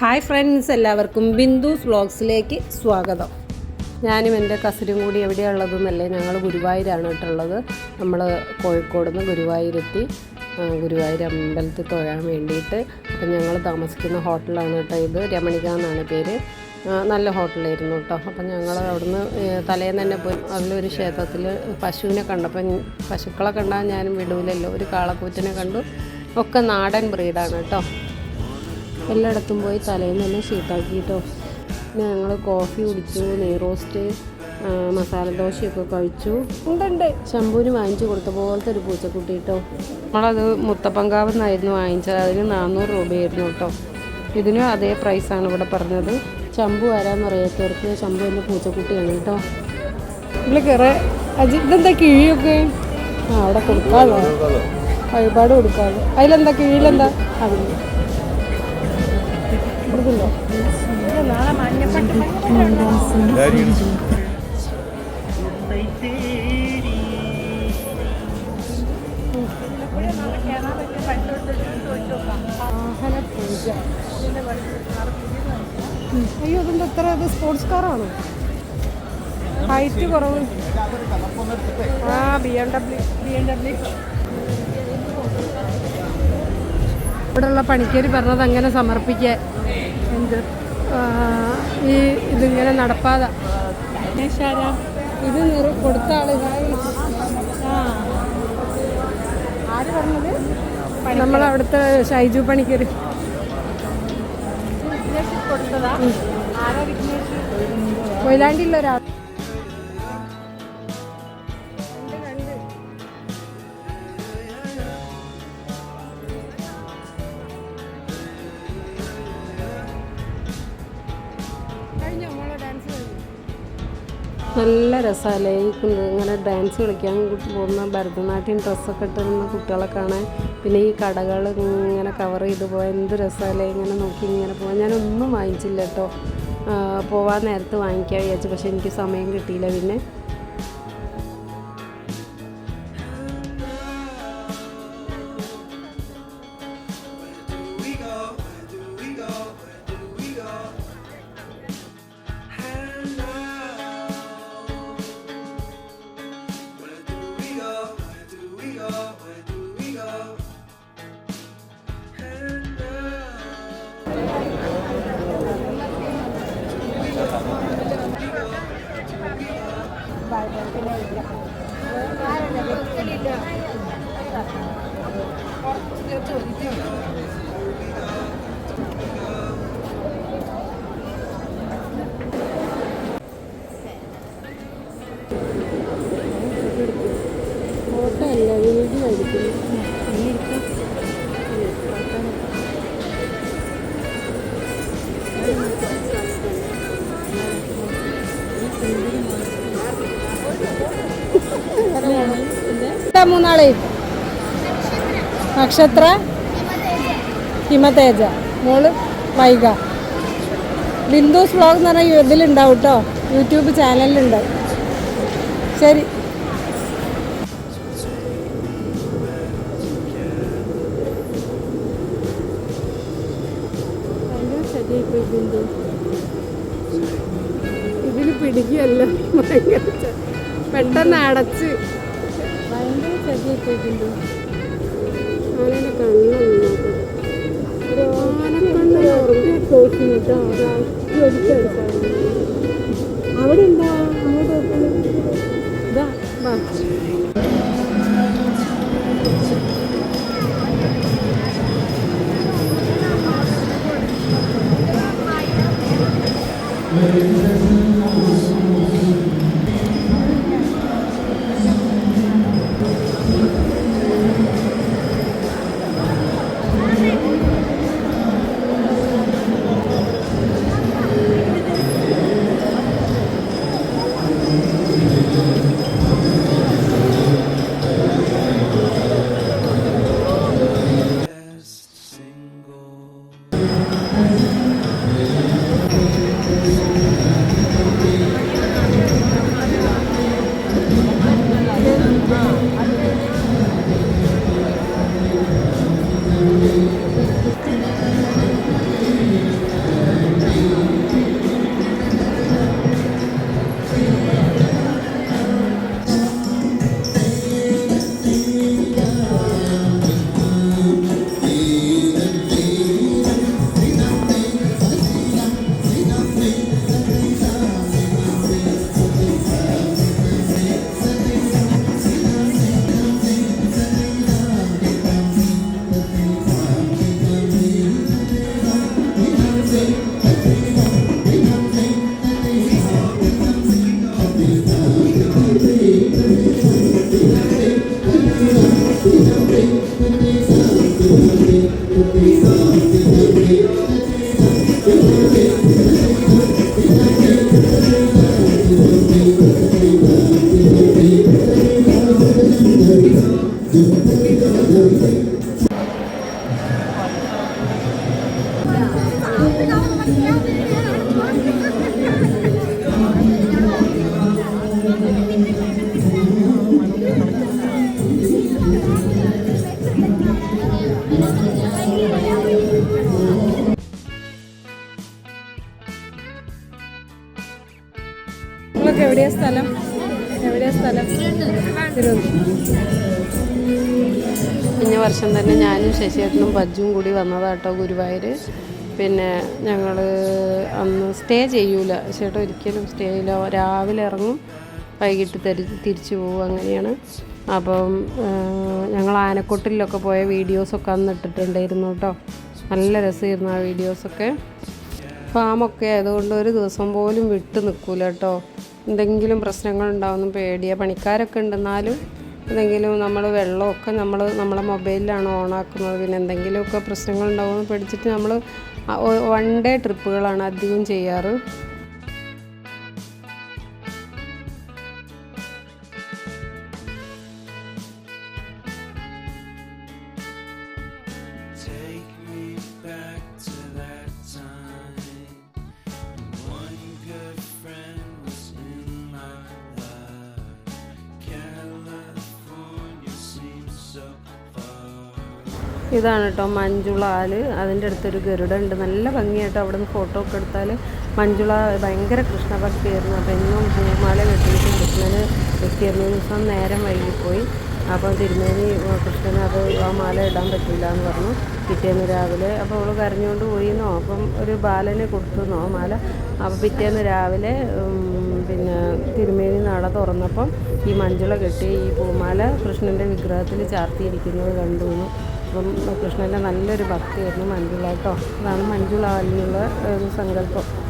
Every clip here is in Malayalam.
ഹായ് ഫ്രണ്ട്സ് എല്ലാവർക്കും ബിന്ദുസ് വ്ളോഗ്സിലേക്ക് സ്വാഗതം. ഞാനും എന്റെ കസിനും കൂടി എവിടെയാണ് ഉള്ളതെന്നല്ലേ ഞങ്ങൾ ഗുരുവായൂരാണ് കേട്ടുള്ളത് നമ്മൾ കോഴിക്കോട് നിന്ന് ഗുരുവായൂരെത്തി ഗുരുവായൂർ അമ്പലത്തിൽ തൊഴാൻ വേണ്ടിയിട്ട്. അപ്പം ഞങ്ങൾ താമസിക്കുന്ന ഹോട്ടലാണ് കേട്ടോ ഇത് രമണിക എന്നാണ് പേര്. നല്ല ഹോട്ടലായിരുന്നു കേട്ടോ. അപ്പം ഞങ്ങൾ അവിടുന്ന് തലേന്ന് തന്നെ പോയി അതിലൊരു ക്ഷേത്രത്തിൽ പശുവിനെ കണ്ടപ്പം പശുക്കളെ കണ്ടാൽ ഞാനും വിടൂലല്ലോ. ഒരു കാളക്കൂറ്റിനെ കണ്ടു. ഒക്കെ നാടൻ ബ്രീഡാണ് കേട്ടോ. എല്ലായിടത്തും പോയി തലേന്ന് തന്നെ ഷീട്ടാക്കിയിട്ടോ പിന്നെ ഞങ്ങൾ കോഫി കുടിച്ചു നെയ് റോസ്റ്റ് മസാല ദോശയൊക്കെ കഴിച്ചു. ഉണ്ട് ശംഭുവിന് വാങ്ങിച്ചു കൊടുത്ത പോലത്തെ ഒരു പൂച്ചക്കുട്ടി കേട്ടോ നമ്മളത് മുത്തപ്പങ്കാവ് നിന്നായിരുന്നു വാങ്ങിച്ചത്. അതിന് നാനൂറ് രൂപയായിരുന്നു കേട്ടോ ഇതിനും അതേ പ്രൈസാണ് ഇവിടെ പറഞ്ഞത്. ശംഭു ആരാന്നറിയാത്തവർക്ക് ശംഭു എന്റെ പൂച്ചക്കുട്ടിയാണ് കേട്ടോ ഇവിടെ കയറേ അജി ഇതെന്താ കിഴിയൊക്കെ? ആ അവിടെ കൊടുക്കാമല്ലോ വഴിപാട് കൊടുക്കാമല്ലോ അതിലെന്താ കിഴിയിലെന്താ? അതില്ല അയ്യോ അതെന്താ എത്ര ഇത് സ്പോർട്സ് കാറാണോ ഹൈറ്റ് കുറവ്. ആ B M W B M W ഇവിടെയുള്ള പണിക്കാർ പറഞ്ഞത് അങ്ങനെ സമർപ്പിക്കാൻ. ആ, ഈ ഇതിങ്ങനെ നടപ്പാതെ. ഇത് കൊടുത്ത ആൾ ആര് പറഞ്ഞത്? നമ്മളവിടുത്തെ ഷൈജു പണിക്കർ കൊയിലാണ്ടിയുള്ള നല്ല രസമല്ലേ? ഈ ഇങ്ങനെ ഡാൻസ് കളിക്കാൻ പോകുന്ന ഭരതനാട്യം ഡ്രസ്സൊക്കെ ഇട്ടിരുന്ന കുട്ടികളെ കാണാൻ പിന്നെ ഈ കടകൾ ഇങ്ങനെ കവർ ചെയ്ത് പോയാൽ എന്ത് രസമല്ലേ ഇങ്ങനെ നോക്കി ഇങ്ങനെ പോകാൻ ഞാനൊന്നും വാങ്ങിച്ചില്ല കേട്ടോ. പോവാൻ നേരത്ത് വാങ്ങിക്കാൻ വിചാരിച്ചു. പക്ഷേ എനിക്ക് സമയം കിട്ടിയില്ല. പിന്നെ മൂന്നാളെ. നക്ഷത്ര ഹിമതേജ. മോൾ വൈക ബിന്ദുസ് വ്ളോഗ് എന്ന് പറഞ്ഞാൽ ഇതിലുണ്ടാവും കേട്ടോ യൂട്യൂബ് ചാനലിലുണ്ട്. ശരി. ഇതിന് പിടിക്കുകയല്ല ഭയങ്കര പെട്ടെന്ന് അടച്ച്. ഭയങ്കര കണ്ണൊന്നും ഒരു ആനക്കണ്ണ് കേട്ടോ അവിടെ എന്താ അങ്ങോട്ട് ഇതാ Amém. നിങ്ങൾക്ക് എവിടെയാ സ്ഥലം? എവിടെയാ സ്ഥലം? കഴിഞ്ഞ വർഷം തന്നെ ഞാനും ശശിയേട്ടനും ബജ്ജും കൂടി വന്നതാട്ടോ ഗുരുവായൂർ പിന്നെ ഞങ്ങൾ അന്ന് സ്റ്റേ ചെയ്യൂല. ചേട്ടൻ ഒരിക്കലും സ്റ്റേ ചെയ്യില്ല. രാവിലെ ഇറങ്ങും വൈകിട്ട് തിരി തിരിച്ചു പോകും അങ്ങനെയാണ്. അപ്പം ഞങ്ങൾ ആനക്കൊട്ടിലൊക്കെ പോയ വീഡിയോസൊക്കെ അന്ന് ഇട്ടിട്ടുണ്ടായിരുന്നു കേട്ടോ നല്ല രസമായിരുന്നു ആ വീഡിയോസൊക്കെ. ഫാമൊക്കെ ആയതുകൊണ്ട് ഒരു ദിവസം പോലും വിട്ട് നിൽക്കൂല കേട്ടോ എന്തെങ്കിലും പ്രശ്നങ്ങൾ ഉണ്ടാവുന്നു പേടിയാണ് പണിക്കാരൊക്കെ ഉണ്ടെന്നാലും എന്തെങ്കിലും നമ്മൾ വെള്ളമൊക്കെ നമ്മൾ നമ്മളെ മൊബൈലിലാണ് ഓണാക്കുന്നത് പിന്നെ എന്തെങ്കിലുമൊക്കെ പ്രശ്നങ്ങൾ ഉണ്ടാവുമെന്ന് പേടിച്ചിട്ട് നമ്മൾ വൺ ഡേ ട്രിപ്പുകളാണ് അധികം ചെയ്യാറ്. ഇതാണ് കേട്ടോ മഞ്ജുള ആൽ അതിന്റെ അടുത്തൊരു ഗരുഡ ഉണ്ട് നല്ല ഭംഗിയായിട്ട് അവിടെ നിന്ന് ഫോട്ടോ ഒക്കെ എടുത്താൽ മഞ്ജുള ഭയങ്കര കൃഷ്ണഭക്തിയായിരുന്നു അപ്പോൾ എന്നും പൂമാല കെട്ടിയിട്ട് കൃഷ്ണന് വെക്കിയിരുന്നു ദിവസം നേരം വൈകിപ്പോയി. അപ്പോൾ തിരുമേനി കൃഷ്ണന് അത് ആ മാല ഇടാൻ പറ്റില്ല എന്ന് പറഞ്ഞു. പിറ്റേന്ന് രാവിലെ അപ്പോൾ അവൾ കരഞ്ഞുകൊണ്ട് പോയിന്നോ? അപ്പം ഒരു ബാലന് കൊടുത്തുന്നോ മാല? അപ്പോൾ പിറ്റേന്ന് രാവിലെ പിന്നെ തിരുമേനി നട തുറന്നപ്പം ഈ മഞ്ജുള കെട്ടി ഈ പൂമാല കൃഷ്ണന്റെ വിഗ്രഹത്തിൽ ചാർത്തിയിരിക്കുന്നത് കണ്ടു അപ്പം കൃഷ്ണന്റെ നല്ലൊരു ഭക്തിയായിരുന്നു മഞ്ജുള കേട്ടോ. അതാണ് മഞ്ജുള അല്ലെന്നുള്ള ഒരു സങ്കല്പം.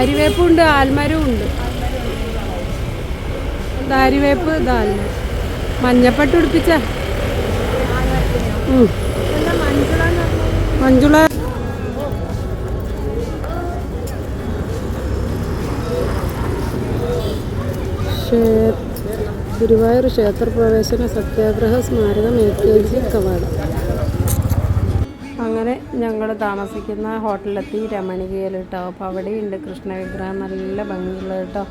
ആര്യവേപ്പുണ്ട് ആൽമരവും ഉണ്ട് ഇത് ആര്യവേപ്പ് ഇത് ഉടുപ്പിച്ച. മഞ്ഞപ്പട്ട് പിടിപ്പിച്ച. മഞ്ജുള ഗുരുവായൂർ ക്ഷേത്രപ്രവേശന സത്യാഗ്രഹ സ്മാരകം ജി കവാടം. ഞങ്ങൾ താമസിക്കുന്ന ഹോട്ടലിലെത്തി രമണികയിൽ കേട്ടോ അപ്പോൾ അവിടെയുണ്ട് കൃഷ്ണ വിഗ്രഹം നല്ല ഭംഗിയുള്ള കേട്ടോ.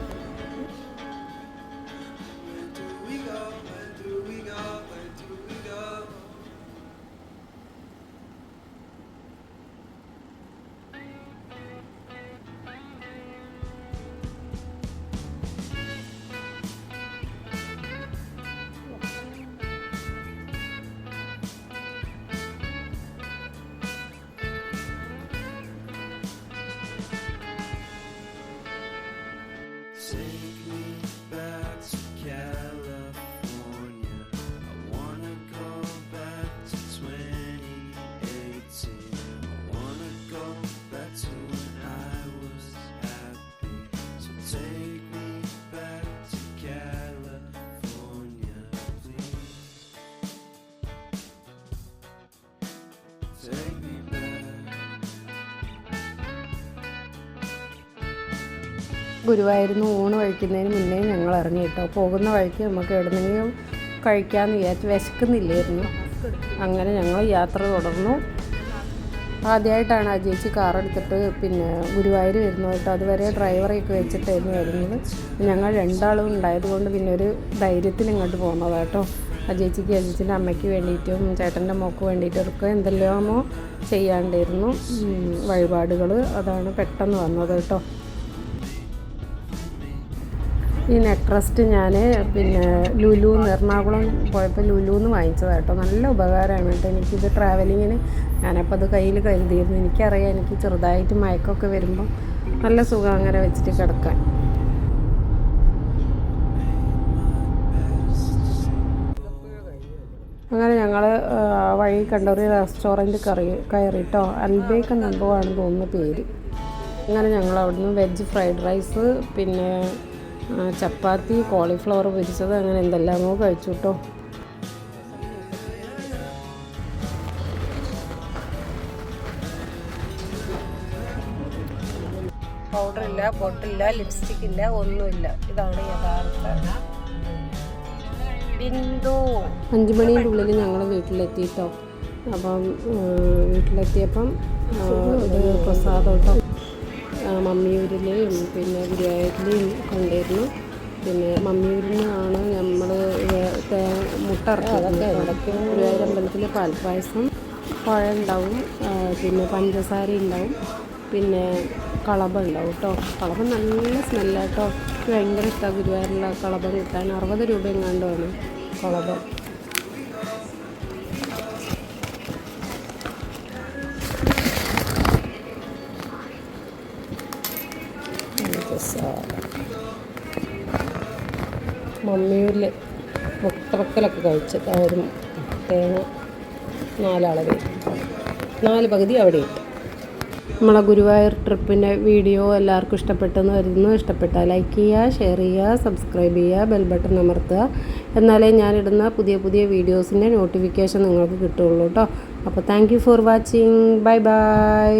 ഗുരുവായൂരിന്ന് ഊണ് കഴിക്കുന്നതിന് മുന്നേ ഞങ്ങൾ ഇറങ്ങി കേട്ടോ. പോകുന്ന വഴിക്ക് നമുക്ക് എവിടെന്നെങ്കിലും കഴിക്കാമെന്ന് വിചാരിച്ച് വിശക്കുന്നില്ലായിരുന്നു. അങ്ങനെ ഞങ്ങൾ യാത്ര തുടർന്നു. ആദ്യമായിട്ടാണ് ആ ചേച്ചി കാറെടുത്തിട്ട് പിന്നെ ഗുരുവായൂർ വരുന്നത് കേട്ടോ. അതുവരെ ഡ്രൈവറെയൊക്കെ വെച്ചിട്ടായിരുന്നു വരുന്നത്. ഞങ്ങൾ രണ്ടാളും ഉണ്ടായതുകൊണ്ട് പിന്നെ ഒരു ധൈര്യത്തിന് ഇങ്ങോട്ട് പോകുന്നത് കേട്ടോ. ആ ചേച്ചിക്ക് ചേച്ചിന്റെ അമ്മയ്ക്ക് വേണ്ടിയിട്ടും ചേട്ടന്റെ മോക്ക് വേണ്ടിയിട്ടും ഒക്കെ എന്തെല്ലാമോ ചെയ്യാണ്ടായിരുന്നു. വഴിപാടുകൾ അതാണ് പെട്ടെന്ന് വന്നത് കേട്ടോ. ഈ നെക്ട്രസ്റ്റ് ഞാൻ പിന്നെ ലുലു എറണാകുളം പോയപ്പോൾ ലുലുന്ന് വാങ്ങിച്ചതാണ് കേട്ടോ. നല്ല ഉപകാരമാണ് കേട്ടോ. എനിക്കിത് ട്രാവലിങ്ങിന് ഞാനപ്പോൾ അത് കയ്യിൽ കരുതിയിരുന്നു. എനിക്കറിയാം എനിക്ക് ചെറുതായിട്ട് മയക്കമൊക്കെ വരുമ്പോൾ നല്ല സുഖം അങ്ങനെ വെച്ചിട്ട് കിടക്കാൻ. അങ്ങനെ ഞങ്ങൾ വഴി കണ്ട ഒരു റെസ്റ്റോറന്റ് കറി കയറിട്ടോ. അൽബേക്ക് നമ്പുവാണെന്ന് ആണ് തോന്നുന്ന പേര്. അങ്ങനെ ഞങ്ങൾ അവിടുന്ന് വെജ് ഫ്രൈഡ് റൈസ് പിന്നെ ചപ്പാത്തി കോളിഫ്ലവർ പൊരിച്ചത് അങ്ങനെ എന്തെല്ലാമോ കഴിച്ചു കേട്ടോ പൗഡർ ഇല്ല പൊട്ടില്ല ലിപ്സ്റ്റിക് ഇല്ല ഒന്നുമില്ല ഇതാണ് യഥാർത്ഥ ബിന്ദു. അഞ്ച് മണീന്റെ ഉള്ളിൽ ഞങ്ങൾ വീട്ടിലെത്തിയിട്ടോ അപ്പം വീട്ടിലെത്തിയപ്പം ഒരു പ്രസാദം കേട്ടോ മമ്മിയൂരിലെയും പിന്നെ ഗുരുവായൂരിലെയും കണ്ടിരുന്നു പിന്നെ മമ്മിയൂരിൽ നിന്നാണ് നമ്മൾ മുട്ട ഇറക്കിയത് ഗുരുവായൂർ അമ്പലത്തിൽ പാൽപ്പായസം. പഴം ഉണ്ടാവും പിന്നെ പഞ്ചസാര ഉണ്ടാവും പിന്നെ കളബ ഉണ്ടാവും കേട്ടോ കളബ നല്ല സ്മെല്ലാട്ടോ എനിക്ക് ഭയങ്കര ഇഷ്ടമാണ് ഗുരുവായൂരിലെ കളബം കിട്ടാൻ. അറുപത് രൂപ എങ്ങാണ്ടാണ് കളബം മമ്മിയൂരിൽ മുട്ടവക്കലൊക്കെ കഴിച്ച് ഒരു തേങ്ങ നാലളവ്. നാല് പകുതി അവിടെ ഇട്ട്. നമ്മളെ ഗുരുവായൂർ ട്രിപ്പിന്റെ വീഡിയോ എല്ലാവർക്കും ഇഷ്ടപ്പെട്ടെന്ന് വരുന്നു ഇഷ്ടപ്പെട്ടാൽ ലൈക്ക് ചെയ്യുക ഷെയർ ചെയ്യുക സബ്സ്ക്രൈബ് ചെയ്യുക ബെൽ ബട്ടൺ അമർത്തുക. എന്നാലേ ഞാനിടുന്ന പുതിയ പുതിയ വീഡിയോസിന്റെ നോട്ടിഫിക്കേഷൻ നിങ്ങൾക്ക് കിട്ടുള്ളൂ കേട്ടോ. അപ്പോൾ thank for watching. Bye bye.